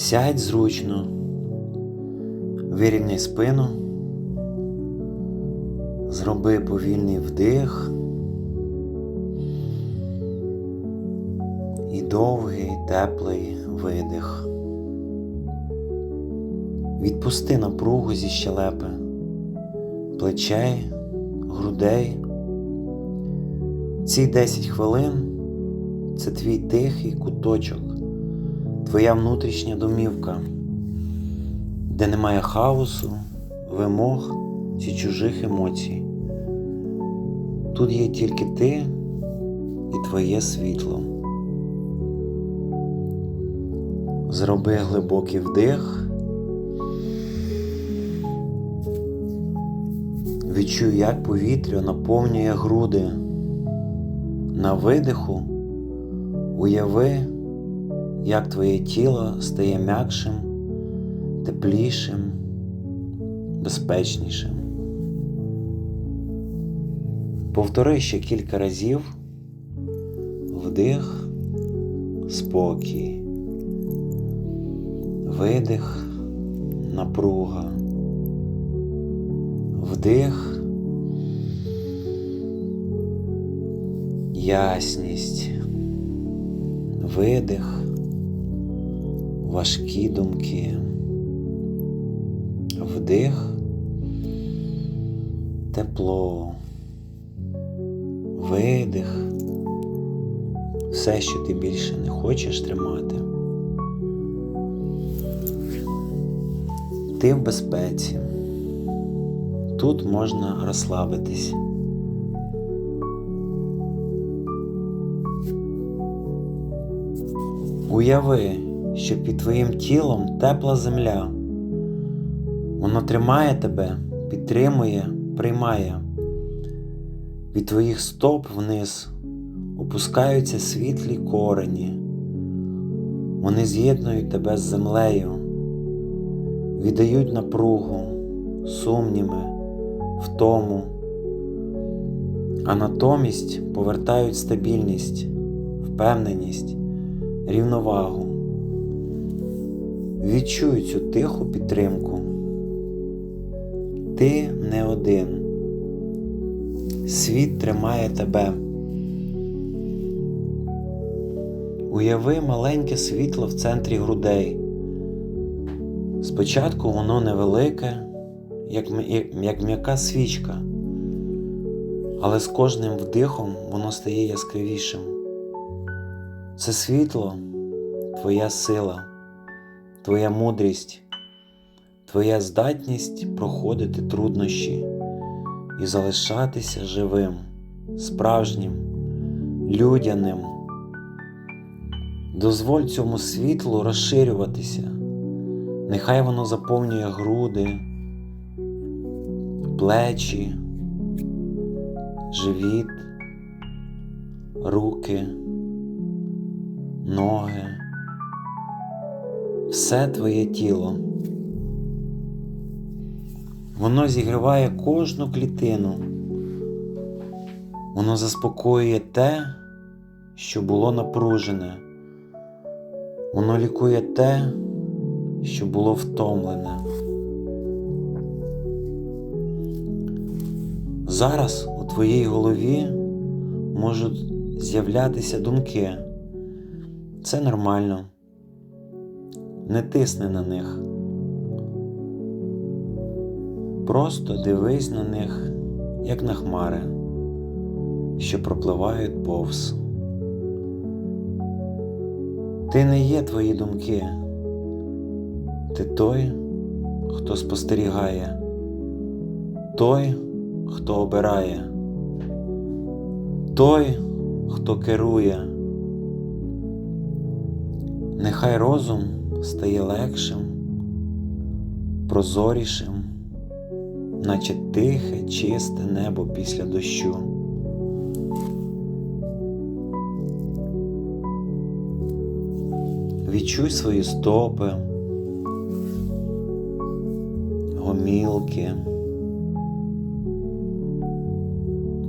Сядь зручно, вирівняй спину, зроби повільний вдих. І довгий теплий видих. Відпусти напругу зі щелепи, плечей, грудей. Ці 10 хвилин це твій тихий куточок, твоя внутрішня домівка, де немає хаосу, вимог чи чужих емоцій. Тут є тільки ти і твоє світло. Зроби глибокий вдих. Відчуй, як повітря наповнює груди. На видиху уяви, як твоє тіло стає м'якшим, теплішим, безпечнішим. Повтори ще кілька разів. Вдих, спокій, видих, напруга, вдих. ясність, видих, важкі думки, вдих, тепло, видих, все, що ти більше не хочеш тримати. Ти в безпеці. Тут можна розслабитись. Уяви, що під твоїм тілом тепла земля. Воно тримає тебе, підтримує, приймає. Від твоїх стоп вниз опускаються світлі корені. Вони з'єднують тебе з землею, віддають напругу, сумніви, втому, а натомість повертають стабільність, впевненість рівновагу. Відчуй цю тиху підтримку. Ти не один. Світ тримає тебе. Уяви маленьке світло в центрі грудей. Спочатку воно невелике, як, як м'яка свічка, але з кожним вдихом воно стає яскравішим. Це світло, твоя сила, твоя мудрість, твоя здатність проходити труднощі і залишатися живим, справжнім, людяним. Дозволь цьому світлу розширюватися, нехай воно заповнює груди, плечі, живіт, руки ноги, все твоє тіло. Воно зігріває кожну клітину. Воно заспокоює те, що було напружене. Воно лікує те, що було втомлене. Зараз у твоїй голові можуть з'являтися думки. Це нормально. Не тисни на них. Просто дивись на них, як на хмари, що пропливають повз. Ти не є твої думки. Ти той, хто спостерігає, той, хто обирає, той, хто керує. Нехай розум стає легшим, прозорішим, наче тихе, чисте небо після дощу. Відчуй свої стопи, гомілки,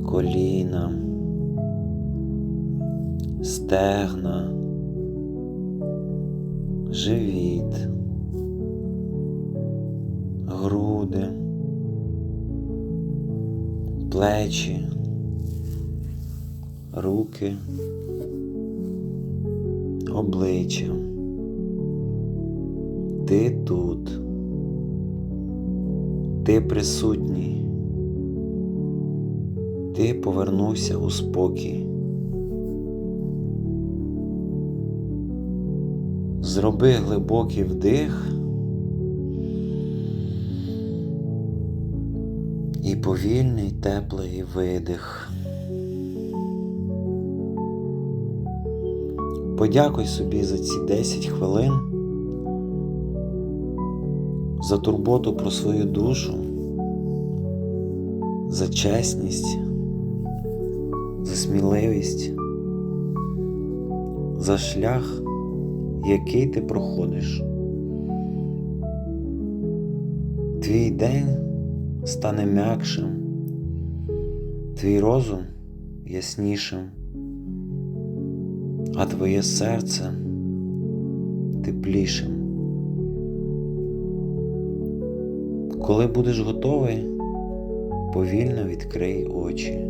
коліна, стегна живіт, груди, плечі, руки, обличчя. Ти тут. Ти присутній. Ти повернувся у спокій. Зроби глибокий вдих і повільний теплий видих. Подякуй собі за ці 10 хвилин, за турботу про свою душу, за чесність, за сміливість, за шлях, який ти проходиш. Твій день стане м'якшим, твій розум яснішим, а твоє серце теплішим. Коли будеш готовий, повільно відкрий очі.